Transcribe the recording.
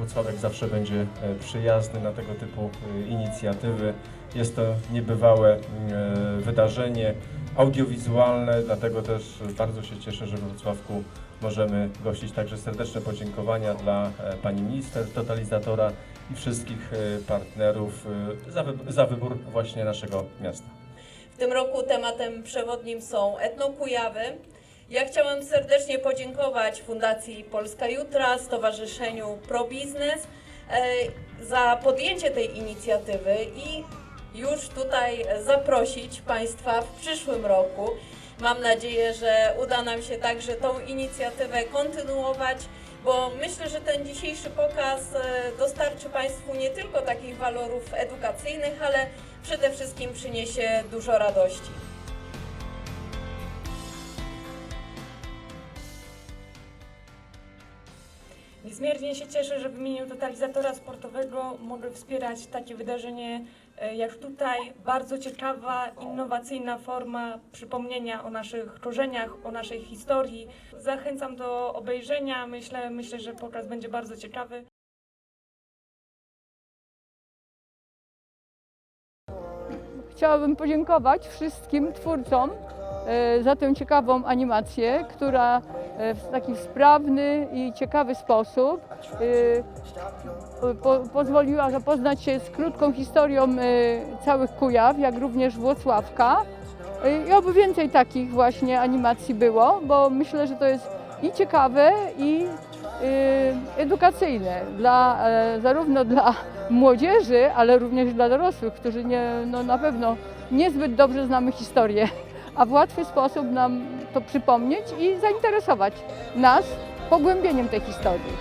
Włocławek zawsze będzie e, przyjazny na tego typu e, inicjatywy. Jest to niebywałe e, wydarzenie audiowizualne, dlatego też bardzo się cieszę, że w Wrocławku możemy gościć. Także serdeczne podziękowania dla pani minister, totalizatora i wszystkich partnerów za, wy- za wybór właśnie naszego miasta. W tym roku tematem przewodnim są etnokujawy. Ja chciałam serdecznie podziękować Fundacji Polska Jutra, Stowarzyszeniu ProBiznes e, za podjęcie tej inicjatywy i już tutaj zaprosić Państwa w przyszłym roku. Mam nadzieję, że uda nam się także tą inicjatywę kontynuować, bo myślę, że ten dzisiejszy pokaz e, dostarczy Państwu nie tylko takich walorów edukacyjnych, ale przede wszystkim przyniesie dużo radości. Niezmiernie się cieszę, że w imieniu totalizatora sportowego mogę wspierać takie wydarzenie e, jak tutaj. Bardzo ciekawa, innowacyjna forma przypomnienia o naszych korzeniach, o naszej historii. Zachęcam do obejrzenia. Myślę, myślę, że pokaz będzie bardzo ciekawy. Chciałabym podziękować wszystkim twórcom e, za tę ciekawą animację, która w taki sprawny i ciekawy sposób e, po, pozwoliła zapoznać się z krótką historią e, całych Kujaw, jak również Włocławka. E, I oby więcej takich właśnie animacji było, bo myślę, że to jest i ciekawe, i e, edukacyjne dla, e, zarówno dla młodzieży, ale również dla dorosłych, którzy nie, no na pewno niezbyt dobrze znamy historię, a w łatwy sposób nam to przypomnieć i zainteresować nas pogłębieniem tej historii.